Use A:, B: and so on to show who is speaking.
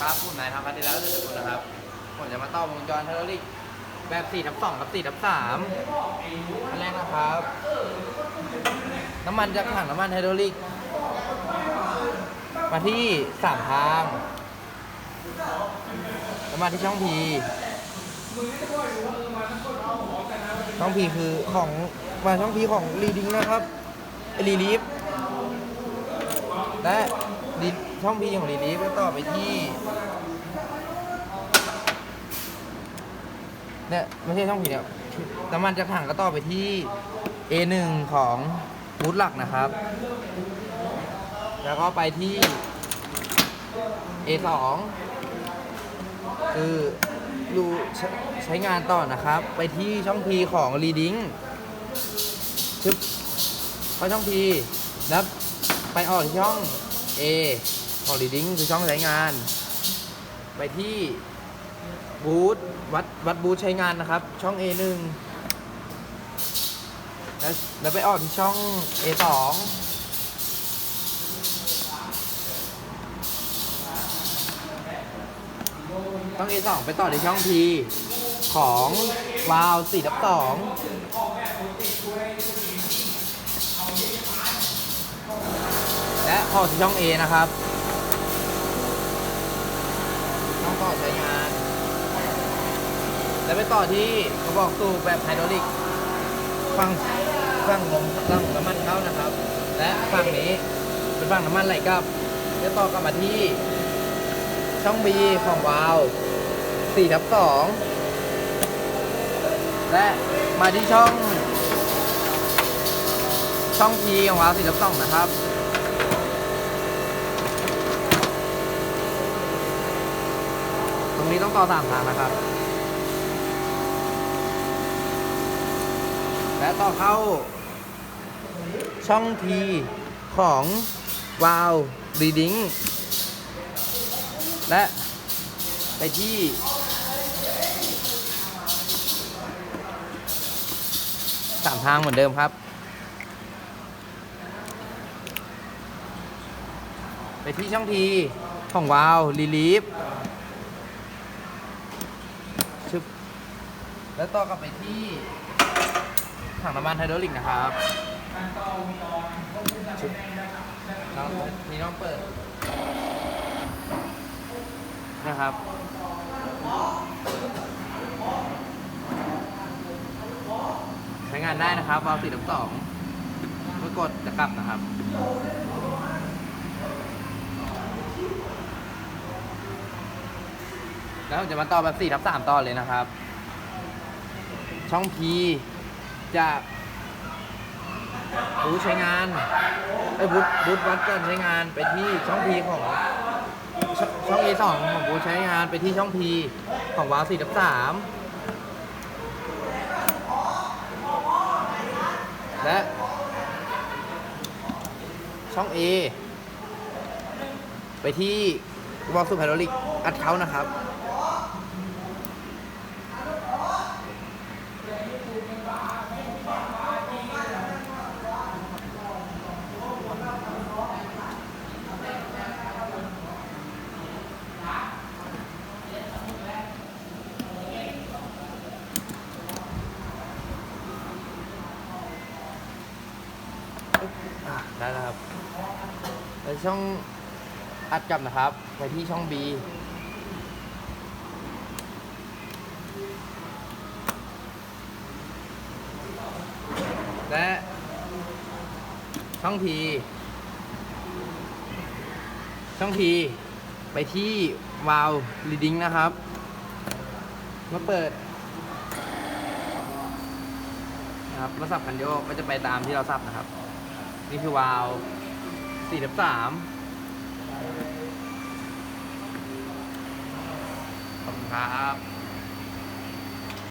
A: ครับผมนายทำพัฒน์ได้แล้วสุดๆนะครับ ผมจะมาต่อวงจรไฮดรอลิกแบบ4ทับ2กับ4ทับ3อันแรกนะครับ น้ำมันจากถังน้ำมันไฮดรอลิก มาที่สามทางแล้วมาที่ช่องพีช่องพีคือของมาช่องพีของรีดิงนะครับรีลีฟและ รีช่องพีของรีลีฟก็ต่อไปที่เนี่ยไม่ใช่ช่องพีเนี่ยน้ำมันจากถังก็ต่อไปที่ A1 ของบูธหลักนะครับ แล้วก็ไปที่ A2 คืออยู่ใช้งานต่อนะครับ ไปที่ช่อง P ของ Reading ชึบเข้าช่อง P แล้วไปออกที่ช่อง A ของ Reading คือช่องใช้งาน ไปที่บูธวัดวัดบูธใช้งานนะครับ ช่อง A1 แล้วแล้วไปออกที่ช่อง A2 ช่อง A2 ไปต่อที่ช่อง P ของวาล์ว4ทับ2 และอที่ช่อง A นะครับช่องต่อใช้งาน แล้วไปต่อที่กระบอกสูบแบบไฮดรอลิกฝั่งฝั่งลมฝั่งน้ำมันเข้านะครับ และฝั่งนี้เป็นฝั่งน้ำมันไหลกลับจะต่อกลับมาที่ช่อง B ของวาล์ว4ทับ2และมาที่ช่อง ช่อง P ของวาล์ว4ทับ2นะครับ รงนี้ต้องต่อสามทางนะครับ และต่อเข้า ช่อง T ของวาล์ว reading และไปที่สามทางเหมือนเดิมครับ ไปที่ช่องทีของวาล์วรีลีฟชึบ แล้วต่อกลับไปที่ถังน้ำมันไฮดรอลิกนะครับน้องมีน้องเปิด นะครับ ใช้งานได้นะครับวาล์วสี่ทับสองเมื่อกดจะกลับนะครับแล้วจะมาต่อแบบ4ทับ3ต่อเลยนะครับ ช่อง P จากบูธใช้งานไอ้บูธบูธวัดการใช้งานไปที่ช่อง P ของชช่อง A2 ของบูธใช้งานไปที่ช่อง P ของวาล์ว4ทับ3และช่อง A ไปที่วอลสูบไฮดรอลิกอัดเขานะครับ อะได้แล้วครับไปช่องอัดกลับนะครับ ไปที่ช่อง B และช่อง T ช่อง T ไปที่วาล์ว reading นะครับ มาเปิดนะครับแล้วสับคันโยกก็จะไปตามที่เราสับนะครับ นี่คือวาล์ว4ทับ3ขอบคุณครับ